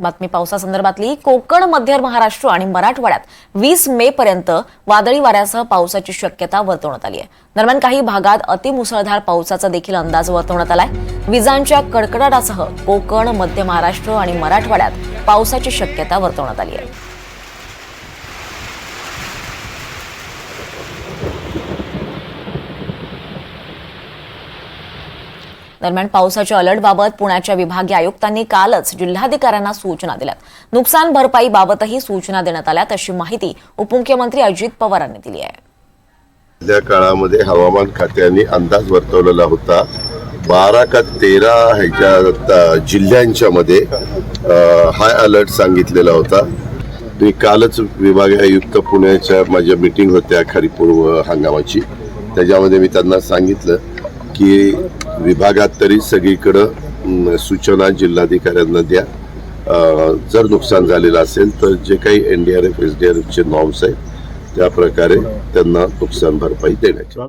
बातमी पावसासंदर्भातली कोकण मध्य महाराष्ट्र आणि मराठवाड्यात वीस मे पर्यंत वादळी वाऱ्यासह पावसाची शक्यता वर्तवण्यात आली आहे. दरम्यान काही भागात अतिमुसळधार पावसाचा देखील अंदाज वर्तवण्यात आलाय. विजांच्या कडकडाटासह कोकण मध्य महाराष्ट्र आणि मराठवाड्यात पावसाची शक्यता वर्तवण्यात आली आहे. दरम्यान पावसाच्या अलर्टबाबत पुण्याच्या विभागीय आयुक्तांनी कालच जिल्हाधिकाऱ्यांना सूचना दिल्यात. नुकसान भरपाईबाबतही सूचना देण्यात आल्यात अशी माहिती उपमुख्यमंत्री अजित पवारांनी दिली आहे. त्या काळामध्ये हवामान खात्याने अंदाज वर्तवलेला होता. बारा का तेरा ह्याच्या जिल्ह्यांच्या मध्ये हाय अलर्ट सांगितलेला होता. मी कालच विभागीय आयुक्त पुण्याच्या माझ्या मीटिंग होत्या खरीपूर्व हंगामाची. त्याच्यामध्ये मी त्यांना सांगितलं की विभागात तरी सगळीकडं सूचना जिल्हाधिकाऱ्यांना द्या. जर नुकसान झालेलं असेल तर जे काही N D R F S D R एफचे norms आहेत त्या प्रकारे त्यांना नुकसान भरपाई देण्याची.